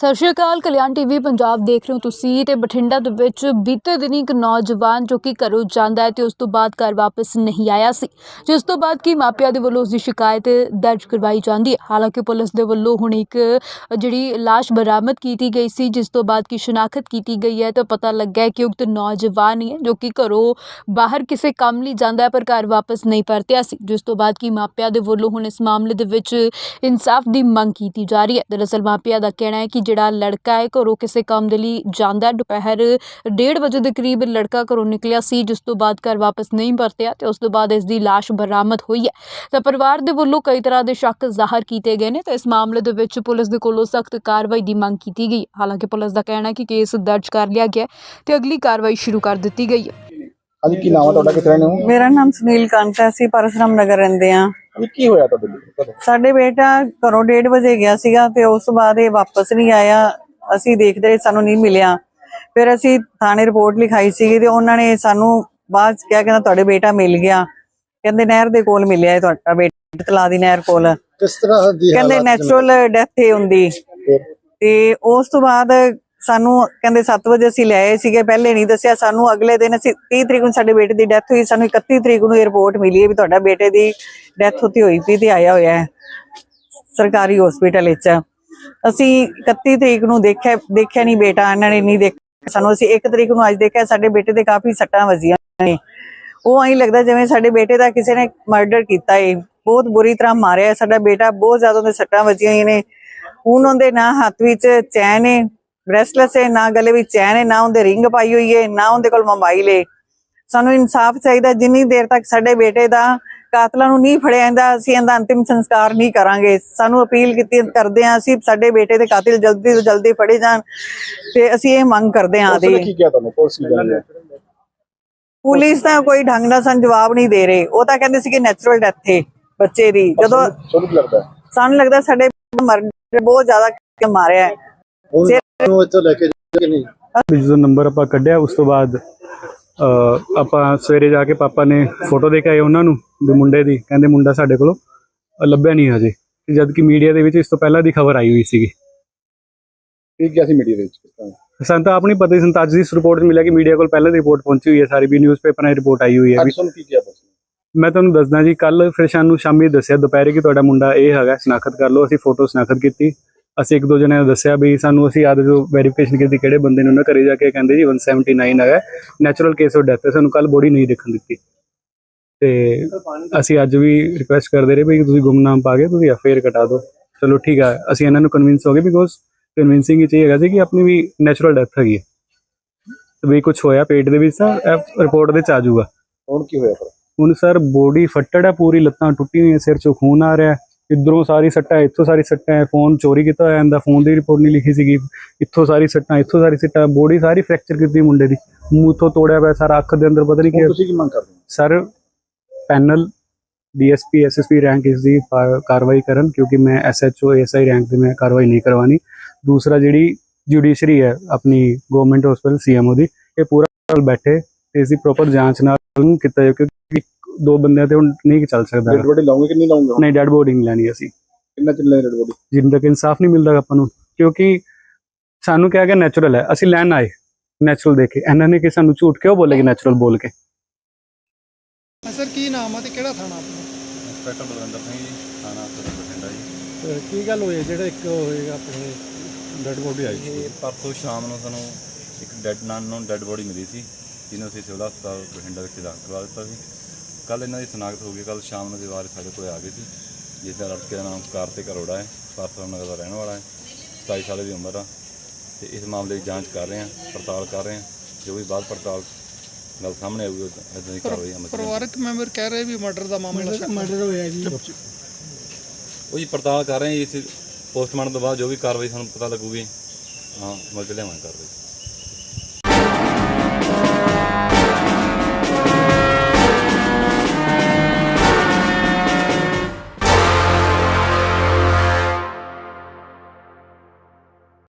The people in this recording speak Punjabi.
ਸਤਿ ਸ਼੍ਰੀ ਅਕਾਲ, ਕਲਿਆਣ ਟੀਵੀ ਪੰਜਾਬ ਦੇਖ ਰਹੇ ਹੋ ਤੁਸੀਂ ਤੇ ਬਠਿੰਡਾ ਦੇ ਵਿੱਚ ਬੀਤੇ ਦਿਨੀ ਇੱਕ ਨੌਜਵਾਨ ਜੋ ਕਿ ਘਰੋਂ ਜਾਂਦਾ ਹੈ ਤੇ ਉਸ ਤੋਂ ਬਾਅਦ ਘਰ ਵਾਪਸ ਨਹੀਂ ਆਇਆ ਸੀ। ਜਿਸ ਤੋਂ ਬਾਅਦ ਕਿ ਮਾਪਿਆਂ ਦੇ ਵੱਲੋਂ ਉਸ ਦੀ ਸ਼ਿਕਾਇਤ ਦਰਜ ਕਰਵਾਈ ਜਾਂਦੀ ਹੈ? ਹਾਲਾਂਕਿ ਪੁਲਿਸ ਦੇ ਵੱਲੋਂ ਹੁਣ ਇੱਕ ਜਿਹੜੀ ਲਾਸ਼ ਬਰਾਮਦ ਕੀਤੀ ਗਈ ਸੀ, ਜਿਸ ਤੋਂ ਬਾਅਦ ਕਿ ਸ਼ਨਾਖਤ ਕੀਤੀ ਗਈ ਹੈ, ਤਾਂ ਪਤਾ ਲੱਗਾ ਹੈ ਕਿ ਉਕਤ ਨੌਜਵਾਨ ਹੀ ਹੈ, ਜੋ ਕਿ ਘਰੋਂ ਬਾਹਰ ਕਿਸੇ ਕੰਮ ਲਈ ਜਾਂਦਾ ਹੈ, ਪਰ ਘਰ ਵਾਪਸ ਨਹੀਂ ਪਰਤਿਆ ਸੀ। ਜਿਸ ਤੋਂ ਬਾਅਦ ਕਿ ਮਾਪਿਆਂ ਦੇ ਵੱਲੋਂ ਹੁਣ ਇਸ ਮਾਮਲੇ ਦੇ ਵਿੱਚ ਇਨਸਾਫ ਦੀ ਮੰਗ ਕੀਤੀ ਜਾ ਰਹੀ ਹੈ? ਦਰਅਸਲ ਮਾਪਿਆਂ ਦਾ ਕਹਿਣਾ ਹੈ ਕਿ ਜਿਹੜਾ ਲੜਕਾ ਹੈ ਘਰੋਂ ਕਿਸੇ ਕੰਮ ਦੇ ਲਈ ਜਾਂਦਾ ਦੁਪਹਿਰ 1:30 ਵਜੇ ਦੇ ਕਰੀਬ ਲੜਕਾ ਘਰੋਂ ਨਿਕਲਿਆ ਸੀ ਜਿਸ ਤੋਂ ਬਾਅਦ ਘਰ ਵਾਪਸ ਨਹੀਂ ਪਰਤਿਆ ਤੇ ਉਸ ਤੋਂ ਬਾਅਦ ਇਸ ਦੀ ਲਾਸ਼ ਬਰਾਮਦ ਹੋਈ ਹੈ। ਤਾਂ ਪਰਿਵਾਰ ਦੇ ਵੱਲੋਂ ਕਈ ਤਰ੍ਹਾਂ ਦੇ ਸ਼ੱਕ ਜ਼ਾਹਰ ਕੀਤੇ ਗਏ ਨੇ ਤੇ ਇਸ ਮਾਮਲੇ ਦੇ ਵਿੱਚ ਪੁਲਿਸ ਦੇ ਕੋਲੋਂ ਸਖਤ ਕਾਰਵਾਈ ਦੀ ਮੰਗ ਕੀਤੀ ਗਈ ਹਾਲਾਂਕਿ ਪੁਲਿਸ ਦਾ ਕਹਿਣਾ ਹੈ ਕਿ ਕੇਸ ਦਰਜ ਕਰ ਲਿਆ ਗਿਆ ਤੇ ਅਗਲੀ ਕਾਰਵਾਈ ਸ਼ੁਰੂ ਕਰ ਦਿੱਤੀ ਗਈ ਹੈ। ਹਾਂਜੀ ਕੀ ਨਾਮ ਹੈ ਤੁਹਾਡਾ? ਰਹਿੰਦੇ ਹੋ? ਮੇਰਾ ਨਾਮ ਸੁਨੀਲ ਕੰਤ ਹੈ। ਅਸੀਂ ਪਰਸਰਾਮ ਨਗਰ ਰਹਿੰਦੇ ਆ ਹਾਂਜੀ ਕੀ ਹੋਇਆ ਤੁਹਾਡੇ ਕਦੋਂ ਸਾਡੇ ਬੇਟਾ ਘਰੋਂ 1:30 ਵਜੇ ਗਿਆ ਸੀਗਾ ਤੇ ਉਸ ਤੋਂ ਬਾਅਦ ਇਹ ਵਾਪਸ ਨਹੀਂ ਆਇਆ। ਅਸੀਂ ਦੇਖਦੇ ਰਹੇ ਸਾਨੂੰ ਨਹੀਂ ਮਿਲਿਆ। ਫਿਰ ਅਸੀਂ ਥਾਣੇ ਰਿਪੋਰਟ ਲਿਖਾਈ ਸੀਗੀ ਤੇ ਉਹਨਾਂ ਨੇ ਸਾਨੂੰ ਬਾਅਦ 'ਚ ਕਿਹਾ ਕਹਿੰਦਾ ਤੁਹਾਡੇ ਬੇਟਾ ਮਿਲ ਗਿਆ। ਕਹਿੰਦੇ ਨਹਿਰ ਦੇ ਕੋਲ ਮਿਲਿਆ ਹੈ ਤੁਹਾਡਾ ਬੇਟਾ ਤਲਾ ਦੀ ਨਹਿਰ ਕੋਲ। ਕਿਸ ਤਰ੍ਹਾਂ ਦੀ ਕਹਿੰਦੇ ਨੈਚੁਰਲ ਡੈਥ ਹੀ ਹੁੰਦੀ? ਤੇ ਉਸ ਤੋਂ ਬਾਅਦ ਸਾਨੂੰ ਕਹਿੰਦੇ 7 ਵਜੇ ਅਸੀਂ ਲੈ ਆਏ ਸੀਗੇ, ਪਹਿਲੇ ਨਹੀਂ ਦੱਸਿਆ। ਸਾਨੂੰ ਅਗਲੇ ਦਿਨ ਅਸੀਂ 30 ਤਰੀਕ ਨੂੰ ਸਾਡੇ ਬੇਟੇ ਦੀ ਡੈਥ ਹੋਈ, ਸਾਨੂੰ 31 ਤਰੀਕ ਨੂੰ ਇਹ ਰਿਪੋਰਟ ਮਿਲੀ ਹੈ ਵੀ ਤੁਹਾਡਾ ਬੇਟੇ ਦੀ ਡੈਥ ਉੱਥੇ ਹੋਈ ਪਈ ਤੇ ਆਇਆ ਹੋਇਆ ਹੈ, ਸਰਕਾਰੀ ਹਸਪੀਟਲ ਵਿੱਚ। ਅਸੀਂ 31 ਤਰੀਕ ਨੂੰ ਦੇਖਿਆ ਦੇਖਿਆ ਨਹੀਂ ਬੇਟਾ, ਇਹਨਾਂ ਨੇ ਨਹੀਂ ਦੇਖਿਆ ਸਾਨੂੰ। ਅਸੀਂ 1 ਤਰੀਕ ਨੂੰ ਅੱਜ ਦੇਖਿਆ, ਸਾਡੇ ਬੇਟੇ ਦੇ ਕਾਫੀ ਸੱਟਾਂ ਵੱਜੀਆਂ ਨੇ। ਉਹ ਐਂ ਲੱਗਦਾ ਜਿਵੇਂ ਸਾਡੇ ਬੇਟੇ ਦਾ ਕਿਸੇ ਨੇ ਮਰਡਰ ਕੀਤਾ ਏ। ਬਹੁਤ ਬੁਰੀ ਤਰ੍ਹਾਂ ਮਾਰਿਆ। ਸਾਡਾ ਬੇਟਾ ਬਹੁਤ ਜ਼ਿਆਦਾ ਉਹਦੇ ਸੱਟਾਂ ਵਜੀਆਂ ਹੋਈਆਂ ਨੇ। ਹੁਣ ਉਹਦੇ ਨਾ ਹੱਥ ਵਿੱਚ ਚੈਨ ਹੈ ਬ੍ਰੈਸਲੈਸ ਹੈ ਨਾ ਗਲੇ ਵਿੱਚ ਚੈਨ ਹੈ ਨਾ ਉਹਦੇ ਰਿੰਗ ਪਾਈ ਹੋਈ ਹੈ ਨਾ ਉਹਦੇ ਕੋਲ ਮੋਬਾਈਲ ਹੈ। ਸਾਨੂੰ ਇਨਸਾਫ ਚਾਹੀਦਾ ਜਿੰਨੀ ਦੇਰ ਤੱਕ ਸਾਡੇ ਬੇਟੇ ਦਾ ਕਾਤਲਾਂ ਨੂੰ ਨਹੀਂ ਫੜਿਆ ਜਾਂਦਾ ਅਸੀਂ ਇਹਦਾ ਅੰਤਿਮ ਸੰਸਕਾਰ ਨਹੀਂ ਕਰਾਂਗੇ। ਸਾਨੂੰ ਅਪੀਲ ਕੀਤੀ ਕਰਦੇ ਹਾਂ ਅਸੀਂ ਸਾਡੇ ਬੇਟੇ ਦੇ ਕਾਤਿਲ ਜਲਦੀ ਤੋਂ ਜਲਦੀ ਫੜੇ ਜਾਣ ਤੇ ਅਸੀਂ ਇਹ ਮੰਗ ਕਰਦੇ ਨੇ ਦੀ ਕੀ ਕਿਹਾ ਤੁਹਾਨੂੰ? ਪੁਲਿਸ ਪੁਲਿਸ ਤਾਂ ਕੋਈ ਢੰਗ ਨਾਲ ਸਾਨੂੰ ਜਵਾਬ ਨਹੀਂ ਦੇ ਰਹੇ। ਉਹ ਤਾਂ ਕਹਿੰਦੇ ਸੀ ਕਿ ਨੈਚੁਰਲ ਡੈਥ ਹੈ ਬੱਚੇ ਦੀ। ਜਦੋਂ ਸਾਨੂੰ ਲੱਗਦਾ ਸਾਡੇ ਮਰ ਬਹੁਤ ਜ਼ਿਆਦਾ ਮਾਰਿਆ ਹੈ। ਨੂੰ ਇੱਥੋਂ ਲੈ ਕੇ ਜਾ ਨਹੀਂ? ਜਦੋਂ ਨੰਬਰ ਆਪਾਂ ਕੱਢਿਆ ਉਸ ਤੋਂ ਬਾਅਦ ਆਪਾਂ ਸਵੇਰੇ ਜਾ ਕੇ ਪਾਪਾ ਨੇ ਫੋਟੋ ਦੇ ਕੇ ਆਏ ਉਹਨਾਂ ਨੂੰ ਵੀ ਮੁੰਡੇ ਦੀ ਕਹਿੰਦੇ ਮੁੰਡਾ ਸਾਡੇ ਕੋਲੋਂ ਲੱਭਿਆ ਨਹੀਂ ਹਜੇ। ਤੇ ਜਦ ਕਿ ਮੀਡੀਆ ਦੇ ਵਿੱਚ ਇਸ ਤੋਂ ਪਹਿਲਾਂ ਦੀ ਖਬਰ ਆਈ ਹੋਈ ਸੀਗੀ। ਕੀ ਕਿਹਾ ਸੀ ਮੀਡੀਆ ਦੇ ਵਿੱਚ ਕਿਸ ਤਰ੍ਹਾਂ? ਸਾਨੂੰ ਤਾਂ ਆਪਣੀ ਪਤਾ ਹੀ ਸੀ ਤਾਂ ਅੱਜ ਦੀ ਰਿਪੋਰਟ ਮਿਲਿਆ ਕਿ ਮੀਡੀਆ ਕੋਲ ਪਹਿਲਾਂ ਦੀ ਰਿਪੋਰਟ ਪਹੁੰਚੀ ਹੋਈ ਹੈ ਸਾਰੀ ਵੀ ਨਿਊਜ਼ਪੇਪਰਾਂ ਦੀ ਰਿਪੋਰਟ ਆਈ ਹੋਈ ਹੈ ਵੀ। ਤੁਹਾਨੂੰ ਕੀ ਕਿਹਾ ਨੇ ਮੈਂ ਤੁਹਾਨੂੰ ਦੱਸਦਾ ਜੀ ਕੱਲ ਫਿਰ ਸਾਨੂੰ ਸ਼ਾਮੀ ਦੱਸਿਆ ਦੁਪਹਿਰੇ ਕਿ ਤੁਹਾਡਾ ਮੁੰਡਾ ਇਹ ਹੈਗਾ ਸ਼ਨਾਖਤ ਕਰ ਲਓ ਅਸੀਂ ਫੋਟੋ ਸ਼ਨਾਖਤ ਕੀਤੀ। ਅਸੀਂ ਇੱਕ ਦੋ ਜਣਿਆਂ ਨੂੰ ਦੱਸਿਆ ਵੀ ਸਾਨੂੰ ਅਸੀਂ ਆਦ ਜੋ ਵੈਰੀਫਿਕੇਸ਼ਨ ਕੀਤੀ ਕਿਹੜੇ ਬੰਦੇ ਨੇ ਉਹਨਾਂ ਘਰੇ ਜਾ ਕੇ ਕਹਿੰਦੇ ਜੀ 179 ਹੈਗਾ। ਨੈਚੁਰਲ ਕੇਸ ਆਫ ਡੈਥ ਹੈ ਸਾਨੂੰ ਕੱਲ ਬੋਡੀ ਨਹੀਂ ਦੇਖਣ ਦਿੱਤੀ। ਤੇ ਅਸੀਂ ਅੱਜ ਵੀ ਰਿਕੁਐਸਟ ਕਰਦੇ ਰਹੇ ਵੀ ਤੁਸੀਂ ਗੁੰਮਨਾਮ ਪਾ ਕੇ ਤੁਸੀਂ ਐਫਆਈਆਰ ਕਟਾ ਦਿਓ। ਚਲੋ ਠੀਕ ਹੈ ਅਸੀਂ ਇਹਨਾਂ ਨੂੰ ਕਨਵਿੰਸ ਹੋ ਗਏ ਬਿਕੋਜ਼ ਕਨਵਿੰਸਿੰਗ ਇਹ ਹੈਗਾ ਸੀ ਕਿ ਆਪਣੀ ਵੀ ਨੈਚੁਰਲ ਡੈਥ ਹੈਗੀ ਹੈ। ਤੇ ਵੀ ਕੁਝ ਹੋਇਆ ਪੇਟ ਦੇ ਵਿੱਚ ਤਾਂ ਰਿਪੋਰਟ ਦੇ ਚ ਆ ਜਾਊਗਾ। ਹੁਣ ਕੀ ਹੋਇਆ ਫਿਰ? ਹੁਣ ਸਰ ਬੋਡੀ ਫੱਟੜ ਹੈ ਪੂਰੀ ਲੱਤਾਂ ਟੁੱਟੀ ਹੋਈਆਂ ਸਿਰ ਚੋਂ ਖੂਨ ਆ ਰਿਹਾ ਹੈ। ਇਧਰੋਂ ਸਾਰੀ ਸੱਟਾਂ ਇੱਥੋਂ ਸਾਰੀ ਸੱਟਾਂ ਫੋਨ ਚੋਰੀ ਕੀਤਾ ਹੋਇਆ ਇਹਦਾ ਫੋਨ ਦੀ ਰਿਪੋਰਟ ਨਹੀਂ ਲਿਖੀ ਸੀਗੀ। ਇੱਥੋਂ ਸਾਰੀ ਸੱਟਾਂ ਇੱਥੋਂ ਸਾਰੀ ਸੱਟਾਂ ਬੋਡੀ ਸਾਰੀ ਫ੍ਰੈਕਚਰ ਕੀਤੀ ਮੁੰਡੇ ਦੀ। ਮੂੰਹ ਤੋਂ ਤੋੜਿਆ ਪਿਆ ਸਾਰਾ ਅੱਖ ਦੇ ਅੰਦਰ ਪਤਾ ਨਹੀਂ ਕੀ ਤੁਸੀਂ ਕੀ ਮੰਗ ਕਰਦੇ ਹੋ? Sir panel DSP SSP rank ਇਸ ਦੀ ਕਾਰਵਾਈ ਕਰਨ ਕਿਉਂਕਿ ਮੈਂ ਐਸਐਚਓ ਐਸਆਈ ਰੈਂਕ ਤੇ ਮੈਂ ਕਾਰਵਾਈ ਨਹੀਂ ਕਰਵਾਣੀ ਦੂਸਰਾ ਜਿਹੜੀ ਜੁਡੀਸ਼ਰੀ ਹੈ ਆਪਣੀ ਗਵਰਨਮੈਂਟ ਹਸਪੀਟਲ ਸੀਐਮਓ ਦੀ ਇਹ ਪੂਰਾ ਬੈਠੇ ਤੇ ਇਸ ਦੀ ਪ੍ਰੋਪਰ ਜਾਂਚ ਨਾਲ ਕੀਤਾ ਜਾਵੇ ਦੋ ਬੰਦਿਆਂ ਤੇ ਹੁਣ ਨਹੀਂ ਚੱਲ ਸਕਦਾ ਡੈਡ ਬੋਡੀ ਲਾਉਂਗੇ ਕਿ ਨਹੀਂ ਲਾਉਂਗੇ ਨਹੀਂ ਡੈਡ ਬੋਡੀ ਨਹੀਂ ਲੈਣੀ ਅਸੀਂ। ਕਿੰਨਾ ਚੱਲੇ ਡੈਡ ਬੋਡੀ ਜਿੰਨ ਤੱਕ ਇਨਸਾਫ ਨਹੀਂ ਮਿਲਦਾ ਆਪਾਂ ਨੂੰ ਕਿਉਂਕਿ ਸਾਨੂੰ ਕਿਹਾ ਗਿਆ ਨੈਚੁਰਲ ਹੈ। ਅਸੀਂ ਲੈਣ ਆਏ ਨੈਚੁਰਲ ਦੇ ਕੇ ਇਹਨਾਂ ਨੇ ਕਿ ਸਾਨੂੰ ਝੂਠ ਕਿਉਂ ਬੋਲੇਗੀ ਨੈਚੁਰਲ ਬੋਲ ਕੇ? ਸਰ ਕੀ ਨਾਮ ਆ ਤੇ ਕਿਹੜਾ ਥਾਣਾ ਆਪਣਾ? ਇੰਸਪੈਕਟਰ ਬਲਵਿੰਦਰ ਸਿੰਘ ਜੀ ਥਾਣਾ ਸਦਰ ਬਠਿੰਡਾ ਜੀ। ਕੀ ਗੱਲ ਹੋਈ ਜਿਹੜਾ ਇੱਕ ਹੋਏਗਾ ਆਪਣੇ ਡੈਡ ਬੋਡੀ ਆਈ ਇਹ ਪਰਸੋਂ ਸ਼ਾਮ ਨੂੰ ਸਾਨੂੰ ਇੱਕ ਡੈਡ ਨਾਨ ਨੂੰ ਡੈਡ ਬੋਡੀ ਮਿਲੀ ਸੀ ਜਿਹਨੂੰ ਅਸੀਂ ਸਿਵਲ ਹਸਪਤਾਲ ਬਠਿੰਡਾ ਵਿੱਚ ਦਾਖਲ ਕਰਵਾ ਦਿੱਤਾ ਸੀ। ਕੱਲ ਇਹਨਾਂ ਦੀ ਸਨਾਖਤ ਹੋ ਗਈ ਕੱਲ ਸ਼ਾਮ ਨੂੰ ਦੇ ਵਾਰਿਸ ਸਾਡੇ ਕੋਲ ਆ ਗਏ ਸੀ ਜਿਸ ਦਾ ਲੜਕੇ ਦਾ ਨਾਮ ਕਾਰਤਿਕ ਅਰੋੜਾ ਹੈ ਪਰਸੋਂ ਨਗਰ ਦਾ ਰਹਿਣ ਵਾਲਾ ਹੈ 27 ਸਾਲ ਦੀ ਉਮਰ ਆ ਤੇ ਇਸ ਮਾਮਲੇ ਦੀ ਜਾਂਚ ਕਰ ਰਹੇ ਹਾਂ ਪੜਤਾਲ ਕਰ ਰਹੇ ਹਾਂ ਜੋ ਵੀ ਬਾਅਦ ਪੜਤਾਲ ਗੱਲ ਸਾਹਮਣੇ ਆਊਗੀ ਇਦਾਂ ਦੀ ਕਾਰਵਾਈ ਅਮਲ ਪਰਿਵਾਰਕ ਮੈਂਬਰ ਕਹਿ ਰਹੇ ਵੀ ਮਰਡਰ ਦਾ ਮਾਮਲਾ ਮਰਡਰ ਹੋਇਆ ਜੀ। ਉਹ ਜੀ ਪੜਤਾਲ ਕਰ ਰਹੇ ਹਾਂ ਜੀ ਇਸ ਪੋਸਟਮਾਰਟਮ ਤੋਂ ਬਾਅਦ ਜੋ ਵੀ ਕਾਰਵਾਈ ਸਾਨੂੰ ਪਤਾ ਲੱਗੂਗੀ ਹਾਂ ਚ ਲਿਆਵਾਂਗੇ ਕਾਰਵਾਈ।